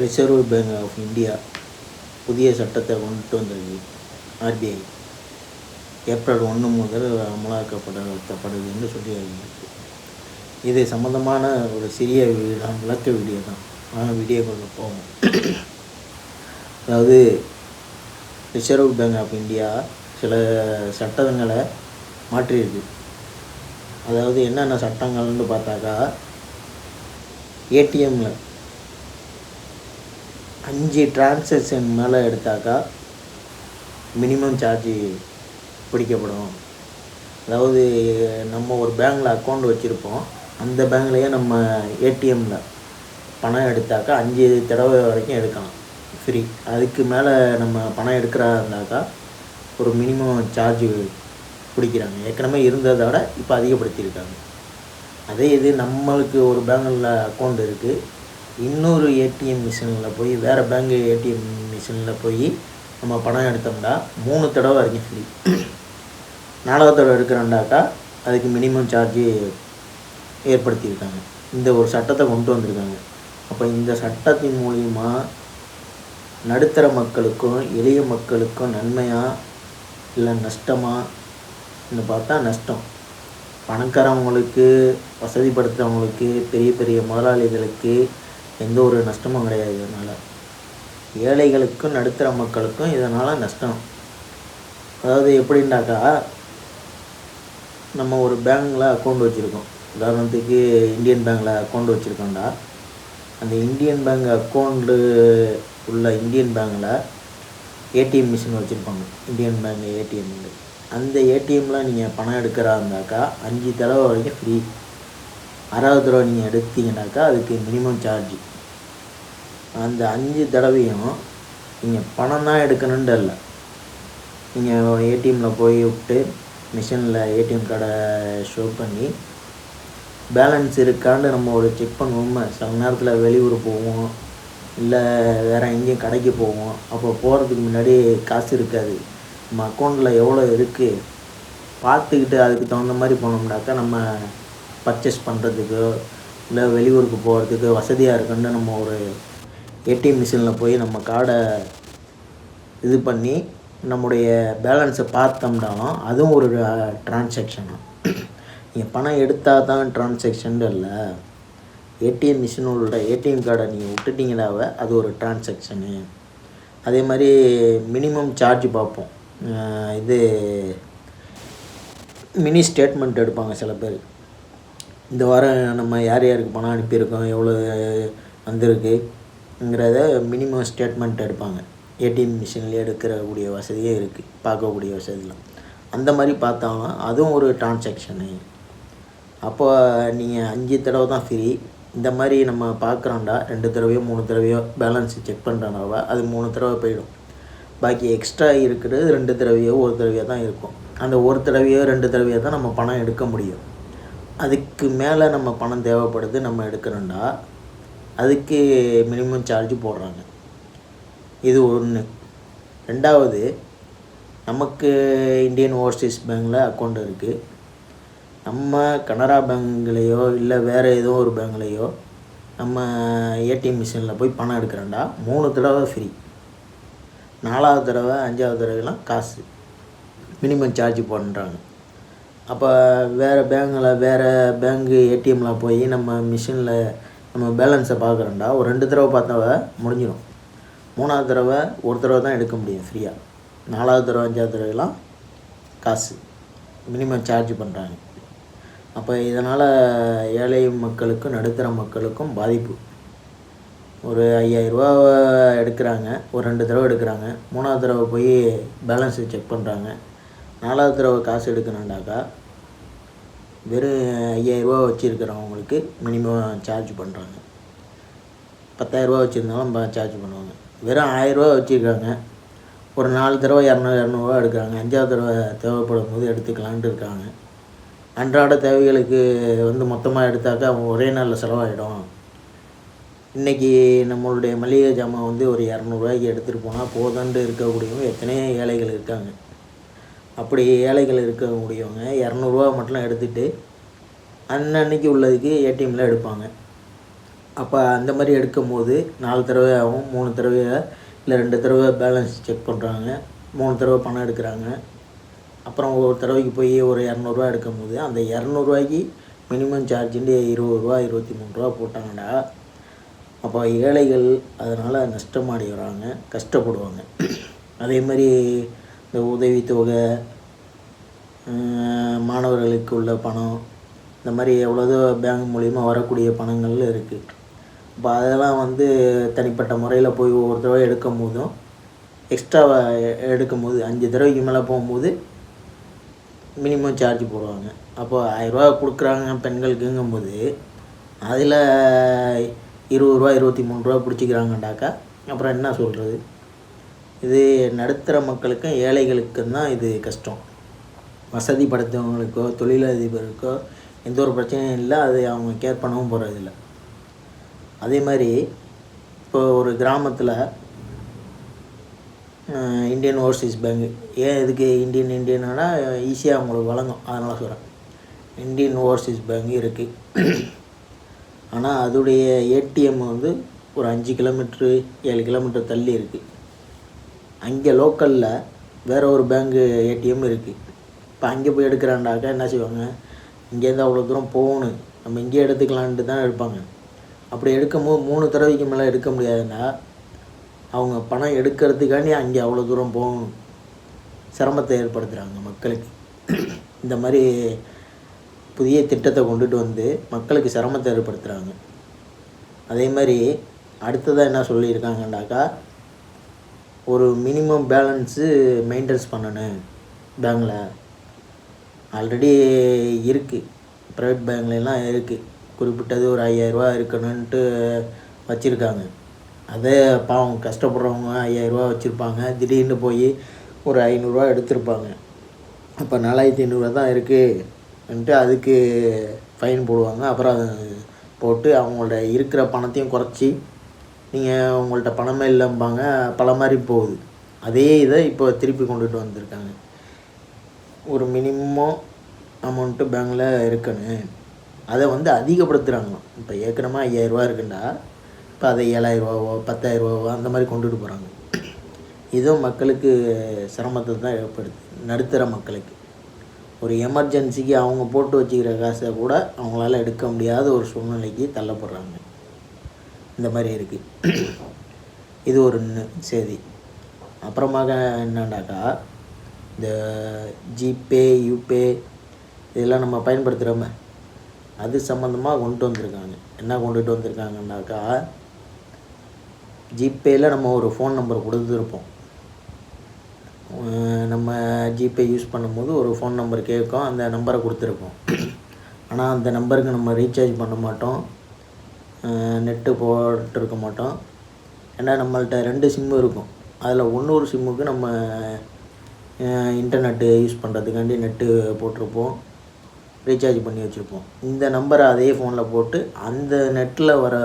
Reserve bank of India புதிய சட்டத்தை கொண்டுட்டு வந்திருக்கு. ஆர்பிஐ ஏப்ரல் ஒன்று முதல் அமலாக்கப்படுத்தப்படுதுன்னு சொல்லி இருக்கு இது சம்மந்தமான ஒரு சிறிய தான் விளக்க வீடியோ தான். வாங்க வீடியோக்குள்ள போவோம். அதாவது ரிசர்வ் பேங்க் ஆஃப் இந்தியா சில சட்டங்களை மாற்றியிருக்கு. அதாவது என்னென்ன சட்டங்கள்னு பார்த்தாக்கா ஏடிஎம்மில் அஞ்சு டிரான்சாக்ஷன் மேலே எடுத்தாக்கா மினிமம் சார்ஜ் பிடிக்கப்படும். அதாவது நம்ம ஒரு பேங்க்கில் அக்கௌண்ட் வச்சுருப்போம். அந்த பேங்க்லேயே நம்ம ஏடிஎம்மில் பணம் எடுத்தாக்கா அஞ்சு தடவை வரைக்கும் எடுக்கலாம். ஃப்ரீ அதுக்கு மேலே நம்ம பணம் எடுக்கிறா இருந்தாக்கா ஒரு மினிமம் சார்ஜ் பிடிக்கிறாங்க. ஏற்கனவே இருந்ததை விட இப்போ அதிகப்படுத்தியிருக்காங்க. அதே இது நம்மளுக்கு ஒரு பேங்கில் அக்கௌண்ட் இருக்குது இன்னொரு ஏடிஎம் மிஷினில் போய் வேறு பேங்க் ஏடிஎம் மிஷினில் போய் நம்ம பணம் எடுத்தோம்னா மூணு தடவை வரைக்கும் ஃப்ரீ நாலாவது தடவை எடுக்கிறோண்டாக்கா அதுக்கு மினிமம் சார்ஜு ஏற்படுத்தியிருக்காங்க. இந்த ஒரு சட்டத்தை கொண்டு வந்திருக்காங்க. அப்போ இந்த சட்டத்தின் மூலிமா நடுத்தர மக்களுக்கும் எளிய மக்களுக்கும் நன்மையாக இல்லை நஷ்டமான்னு பார்த்தா நஷ்டம். பணக்காரவங்களுக்கு வசதிப்படுத்துகிறவங்களுக்கு பெரிய பெரிய முதலாளிகளுக்கு எந்த ஒரு நஷ்டமும் கிடையாது இதனால். ஏழைகளுக்கும் நடுத்தர மக்களுக்கும் இதனால் நஷ்டம். அதாவது எப்படின்னாக்கா நம்ம ஒரு பேங்க்கில் அக்கௌண்ட் வச்சுருக்கோம். உதாரணத்துக்கு இந்தியன் பேங்க்கில் அக்கௌண்ட் வச்சுருக்கோண்டா அந்த இந்தியன் பேங்க் அக்கௌண்ட்டு உள்ள இந்தியன் பேங்கில் ஏடிஎம் மிஷின் வச்சுருப்பாங்க. இந்தியன் பேங்க் ஏடிஎம் அந்த ஏடிஎம்மில் நீங்கள் பணம் எடுக்கிறா இருந்தாக்கா அஞ்சு தடவை வரைக்கும் ஃப்ரீ அறாவது தடவை நீங்கள் எடுத்தீங்கன்னாக்கா அதுக்கு மினிமம் சார்ஜ் அந்த அஞ்சு தடவையும் நீங்கள் பணம் தான் எடுக்கணுன்ட்டு இல்லை. நீங்கள் ஏடிஎம்மில் போய் விட்டு மிஷினில் ஏடிஎம் கார்டை ஷோ பண்ணி பேலன்ஸ் இருக்கான்னு நம்ம ஒரு செக் பண்ணுவோம் சில நேரத்தில் வெளியூர் போவோம் இல்லை வேறு எங்கேயும் கடைக்கு போவோம். அப்போ போகிறதுக்கு முன்னாடி காசு இருக்காது. நம்ம அக்கௌண்ட்டில் எவ்வளோ இருக்குது பார்த்துக்கிட்டு அதுக்கு தகுந்த மாதிரி போனோம்னாக்கா நம்ம பர்ச்சேஸ் பண்ணுறதுக்கோ இல்லை வெளியூருக்கு போகிறதுக்கு வசதியாக இருக்குன்னு நம்ம ஒரு ஏடிஎம் மிஷினில் போய் நம்ம கார்டை இது பண்ணி நம்முடைய பேலன்ஸை பார்த்தோம்னாலும் அதுவும் ஒரு டிரான்சாக்ஷன் நீங்கள் பணம் எடுத்தால் தான் டிரான்சாக்ஷன் இல்லை. ஏடிஎம் மிஷினோட ஏடிஎம் கார்டை நீங்கள் விட்டுட்டீங்கனாவே அது ஒரு டிரான்சாக்ஷனு அதே மாதிரி மினிமம் சார்ஜ் பார்ப்போம். இது மினி ஸ்டேட்மெண்ட் எடுப்பாங்க சில பேர். இந்த வாரம் நம்ம யார் யாருக்கு பணம் அனுப்பியிருக்கோம் எவ்வளோ வந்திருக்குங்கிறத மினிமம் ஸ்டேட்மெண்ட் எடுப்பாங்க. ஏடிஎம் மிஷின்லேயே எடுக்கிறக்கூடிய வசதியே இருக்குது பார்க்கக்கூடிய வசதிலாம் அந்த மாதிரி பார்த்தாலும் அதுவும் ஒரு டிரான்சாக்ஷனு அப்போ நீங்கள் அஞ்சு தடவை தான் ஃப்ரீ இந்த மாதிரி நம்ம பார்க்குறோண்டா ரெண்டு தடவையோ மூணு தடவையோ பேலன்ஸ் செக் பண்ணுறனாவா அது மூணு தடவை போயிடும். பாக்கி எக்ஸ்ட்ரா இருக்கிறது ரெண்டு தடவையோ ஒரு தடவையோ தான் இருக்கும். அந்த ஒரு தடவையோ ரெண்டு தடவையோ தான் நம்ம பணம் எடுக்க முடியும். அதுக்கு மேலே நம்ம பணம் தேவைப்படுது நம்ம எடுக்கிறோண்டா அதுக்கு மினிமம் சார்ஜ் போடுறாங்க. இது ஒன்று ரெண்டாவது நமக்கு இந்தியன் ஓவர்சீஸ் பேங்கில் அக்கௌண்ட் இருக்குது நம்ம கனரா பேங்க்லேயோ இல்லை வேறு ஏதோ ஒரு பேங்க்லேயோ நம்ம ஏடிஎம் மிஷினில் போய் பணம் எடுக்கிறோண்டா மூணு தடவை ஃப்ரீ நாலாவது தடவை அஞ்சாவது தடவைலாம் காசு. மினிமம் சார்ஜ் பண்ணுறாங்க அப்போ வேறு பேங்கில் வேறு பேங்கு ஏடிஎம்மில் போய் நம்ம மிஷினில் நம்ம பேலன்ஸை பார்க்குறோண்டா ஒரு ரெண்டு தடவை பார்த்தாவ முடிஞ்சிடும் மூணாவது தடவை ஒரு தடவை தான் எடுக்க முடியும் ஃப்ரீயாக நாலாவது தடவை அஞ்சாவது தடவைலாம் காசு. மினிமம் சார்ஜ் பண்ணுறாங்க அப்போ இதனால் ஏழை மக்களுக்கும் நடுத்தர மக்களுக்கும் பாதிப்பு. ஒரு ஐயாயிரரூபா எடுக்கிறாங்க. ஒரு ரெண்டு தடவை எடுக்கிறாங்க. மூணாவது தடவை போய் பேலன்ஸை செக் பண்ணுறாங்க நாலாவது தடவை காசு எடுக்கணுண்டாக்கா வெறும் ஐயாயிரரூபா வச்சுருக்கிறவங்களுக்கு மினிமம் சார்ஜ் பண்ணுறாங்க பத்தாயிரரூபா வச்சுருந்தாலும் சார்ஜ் பண்ணுவாங்க. வெறும் ஆயிரரூபா வச்சுருக்காங்க. ஒரு நாலு தடவை இரநூறு இரநூறுவா எடுக்கிறாங்க. அஞ்சாவது தடவை தேவைப்படும் போது எடுத்துக்கலான்ட்டு இருக்காங்க. அன்றாட தேவைகளுக்கு வந்து மொத்தமாக எடுத்தாக்கா அவங்க ஒரே நாளில் செலவாயிடும். இன்றைக்கி நம்மளுடைய மளிகை ஜாமான் வந்து ஒரு இரநூறுவாய்க்கு எடுத்துகிட்டு போனால் போதுன்ட்டு இருக்கக்கூடியவங்க எத்தனையோ ஏழைகள் இருக்காங்க. அப்படி ஏழைகள் இருக்க முடியவங்க இரநூறுவா மட்டும் எடுத்துகிட்டு அன்னன்னைக்கு உள்ளதுக்கு ஏடிஎம்மில் எடுப்பாங்க. அப்போ அந்த மாதிரி எடுக்கும் போது நாலு தடவை ஆகும் மூணு தடவை இல்லை ரெண்டு தடவை பேலன்ஸ் செக் பண்ணுறாங்க மூணு தடவை பணம் எடுக்கிறாங்க. அப்புறம் ஒரு தடவைக்கு போய் ஒரு இரநூறுவா எடுக்கும் போது அந்த இரநூறுவாய்க்கு மினிமம் சார்ஜுண்டு இருபது ரூபா இருபத்தி மூணு ரூபா போட்டாங்கடா. அப்போ ஏழைகள் அதனால் நஷ்டமடைகிறாங்க கஷ்டப்படுவாங்க. அதே மாதிரி இந்த உதவித்தொகை மாணவர்களுக்கு உள்ள பணம் இந்த மாதிரி எவ்வளோதோ பேங்க் மூலிமா வரக்கூடிய பணங்கள் இருக்குது இப்போ அதெல்லாம் வந்து தனிப்பட்ட முறையில் போய் ஒவ்வொரு தடவை எடுக்கும் போதும் எக்ஸ்ட்ரா எடுக்கும் போது அஞ்சு தடவைக்கு மேலே போகும்போது மினிமம் சார்ஜ் போடுவாங்க. அப்போ ஆயிரரூவா கொடுக்குறாங்க பெண்களுக்குங்கும்போது அதில் இருபது ரூபா இருபத்தி மூணு ரூபா பிடிச்சிக்கிறாங்கண்டாக்கா அப்புறம் என்ன சொல்கிறது இது நடுத்தர மக்களுக்கும் ஏழைகளுக்கும் தான் இது கஷ்டம். வசதி படைத்தவங்களுக்கோ தொழிலதிபருக்கோ எந்த ஒரு பிரச்சனையும் இல்லை. அது அவங்க கேர் பண்ணவும் போகிறதில்ல அதே மாதிரி இப்போ ஒரு கிராமத்தில் இந்தியன் ஓவர்சீஸ் பேங்க் ஏன் இதுக்கு இந்தியன் இந்தியனா ஈஸியாக அவங்களுக்கு வழங்கும். அதனால் சொல்கிறேன் இந்தியன் ஓவர்சீஸ் பேங்க் இருக்குது ஆனால் அதோடைய ஏடிஎம் வந்து ஒரு அஞ்சு கிலோமீட்ரு ஏழு கிலோமீட்டர் தள்ளி இருக்குது அங்கே லோக்கலில் வேறு ஒரு பேங்க்கு ஏடிஎம் இருக்குது இப்போ அங்கே போய் எடுக்கிறாண்டாக்கா என்ன செய்வாங்க? இங்கேருந்து அவ்வளோ தூரம் போகணும். நம்ம இங்கேயே எடுத்துக்கலான்ட்டு தான் எடுப்பாங்க. அப்படி எடுக்கும்போது மூணு தடவைக்கு மேலே எடுக்க முடியாதுன்னா அவங்க பணம் எடுக்கிறதுக்காண்டி அங்கே அவ்வளோ தூரம் போகணும். சிரமத்தை ஏற்படுத்துகிறாங்க மக்களுக்கு. இந்த மாதிரி புதிய திட்டத்தை கொண்டுட்டு வந்து மக்களுக்கு சிரமத்தை ஏற்படுத்துகிறாங்க அதே மாதிரி அடுத்ததாக என்ன சொல்லியிருக்காங்கண்டாக்கா ஒரு மினிமம் பேலன்ஸு மெயின்டைன்ஸ் பண்ணணும். பேங்கில் ஆல்ரெடி இருக்குது ப்ரைவேட் பேங்க்லலாம் இருக்குது குறிப்பிட்டது ஒரு ஐயாயிரரூவா இருக்கணுன்ட்டு வச்சுருக்காங்க. அதே பாவம் கஷ்டப்படுறவங்க ஐயாயிரரூவா வச்சுருப்பாங்க. திடீர்னு போய் ஒரு ஐநூறுரூவா எடுத்திருப்பாங்க. அப்போ நாலாயிரத்தி ஐநூறுரூவா தான் இருக்குன்ட்டு அதுக்கு ஃபைன் போடுவாங்க. அப்புறம் போட்டு அவங்களோட இருக்கிற பணத்தையும் குறைச்சி நீங்கள் உங்கள்கிட்ட பணமே இல்லைம்பாங்க பல மாதிரி போகுது. அதே இதை இப்போ திருப்பி கொண்டுட்டு வந்திருக்காங்க. ஒரு மினிமம் அமௌண்ட்டு பேங்கில் இருக்கணும். அதை வந்து அதிகப்படுத்துகிறாங்களாம் இப்போ ஏற்கனவே ஐயாயிரரூவா இருக்குண்டா. இப்போ அதை ஏழாயிரரூவாவோ பத்தாயிரரூவாவோ அந்த மாதிரி கொண்டுட்டு போகிறாங்க இதுவும் மக்களுக்கு சிரமத்தை தான் ஏற்படுது. நடுத்தர மக்களுக்கு. ஒரு எமர்ஜென்சிக்கு அவங்க போட்டு வச்சுக்கிற காசை கூட அவங்களால எடுக்க முடியாத ஒரு சூழ்நிலைக்கு தள்ளப்படுறாங்க. இந்த மாதிரி இருக்குது இது ஒரு செய்தி. அப்புறமாக என்னண்டாக்கா இந்த ஜிபே யூபே இதெல்லாம் நம்ம பயன்படுத்துகிறோமே அது சம்மந்தமாக கொண்டு வந்திருக்காங்க. என்ன கொண்டுட்டு வந்திருக்காங்கன்னாக்கா ஜிபேயில் நம்ம ஒரு ஃபோன் நம்பர் கொடுத்துருப்போம். நம்ம ஜிபே யூஸ் பண்ணும்போது ஒரு ஃபோன் நம்பர் கேட்கும் அந்த நம்பரை கொடுத்துருப்போம். ஆனால் அந்த நம்பருக்கு நம்ம ரீசார்ஜ் பண்ண மாட்டோம். நெட்டு போட்டிருக்க மாட்டோம். ஏன்னா நம்மள்ட்ட ரெண்டு சிம்மு இருக்கும். அதில் ஒன்னொரு சிம்முக்கு நம்ம இன்டர்நெட்டு யூஸ் பண்ணுறதுக்காண்டி நெட்டு போட்டிருப்போம். ரீசார்ஜ் பண்ணி வச்சுருப்போம். இந்த நம்பரை அதே ஃபோனில் போட்டு அந்த நெட்டில் வர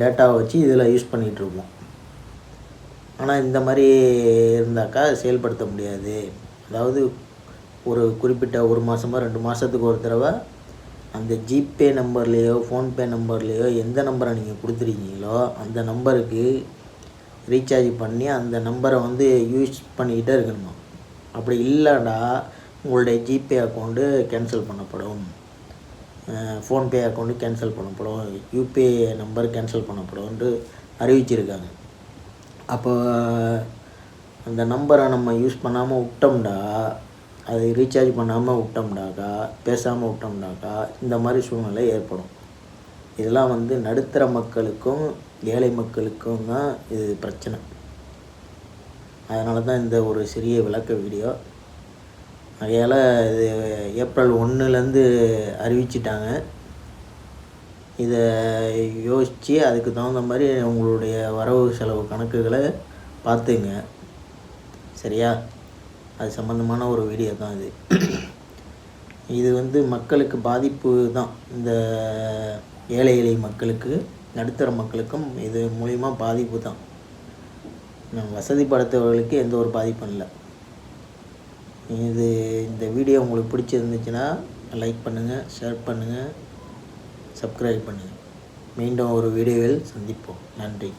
டேட்டாவை வச்சு இதில் யூஸ் பண்ணிகிட்ருப்போம் ஆனால் இந்த மாதிரி இருந்தாக்கா செயல்படுத்த முடியாது. அதாவது ஒரு குறிப்பிட்ட ஒரு மாதமாக ரெண்டு மாதத்துக்கு ஒரு தடவை அந்த ஜிபே நம்பர்லேயோ ஃபோன்பே நம்பர்லேயோ எந்த நம்பரை நீங்கள் கொடுத்துருக்கீங்களோ அந்த நம்பருக்கு ரீசார்ஜ் பண்ணி அந்த நம்பரை வந்து யூஸ் பண்ணிக்கிட்டே இருக்கணுமா? அப்படி இல்லைடா உங்களுடைய ஜிபே அக்கௌண்ட்டு கேன்சல் பண்ணப்படும். ஃபோன்பே அக்கௌண்ட்டு கேன்சல் பண்ணப்படும். யூபிஐ நம்பர் கேன்சல் பண்ணப்படும்ன்ட்டு அறிவிச்சிருக்காங்க. அப்போ அந்த நம்பரை நம்ம யூஸ் பண்ணாமல் விட்டோம்டா அது ரீசார்ஜ் பண்ணாமல் விட்டோம்னாக்கா பேசாமல் விட்டோம்னாக்கா இந்த மாதிரி சூழ்நிலை ஏற்படும். இதெல்லாம் வந்து நடுத்தர மக்களுக்கும் ஏழை மக்களுக்கும் தான் இது பிரச்சனை. அதனால தான் இந்த ஒரு சிறிய விளக்க வீடியோ. ஆகையால் இது ஏப்ரல் ஒன்றுலேருந்து அறிவிச்சிட்டாங்க. இதை யோசித்து அதுக்கு தகுந்த மாதிரி உங்களுடைய வரவு செலவு கணக்குகளை பார்த்துங்க. சரியா? அது சம்மந்தமான ஒரு வீடியோ தான் இது. இது வந்து மக்களுக்கு பாதிப்பு தான். இந்த ஏழை எளிய மக்களுக்கு நடுத்தர மக்களுக்கும் இது மூலிமா பாதிப்பு தான். வசதி படைத்தவர்களுக்கு எந்த ஒரு பாதிப்பும் இல்லை. இது இந்த வீடியோ உங்களுக்கு பிடிச்சிருந்துச்சுன்னா லைக் பண்ணுங்கள் ஷேர் பண்ணுங்கள் சப்ஸ்கிரைப் பண்ணுங்கள் மீண்டும் ஒரு வீடியோவில் சந்திப்போம். நன்றி.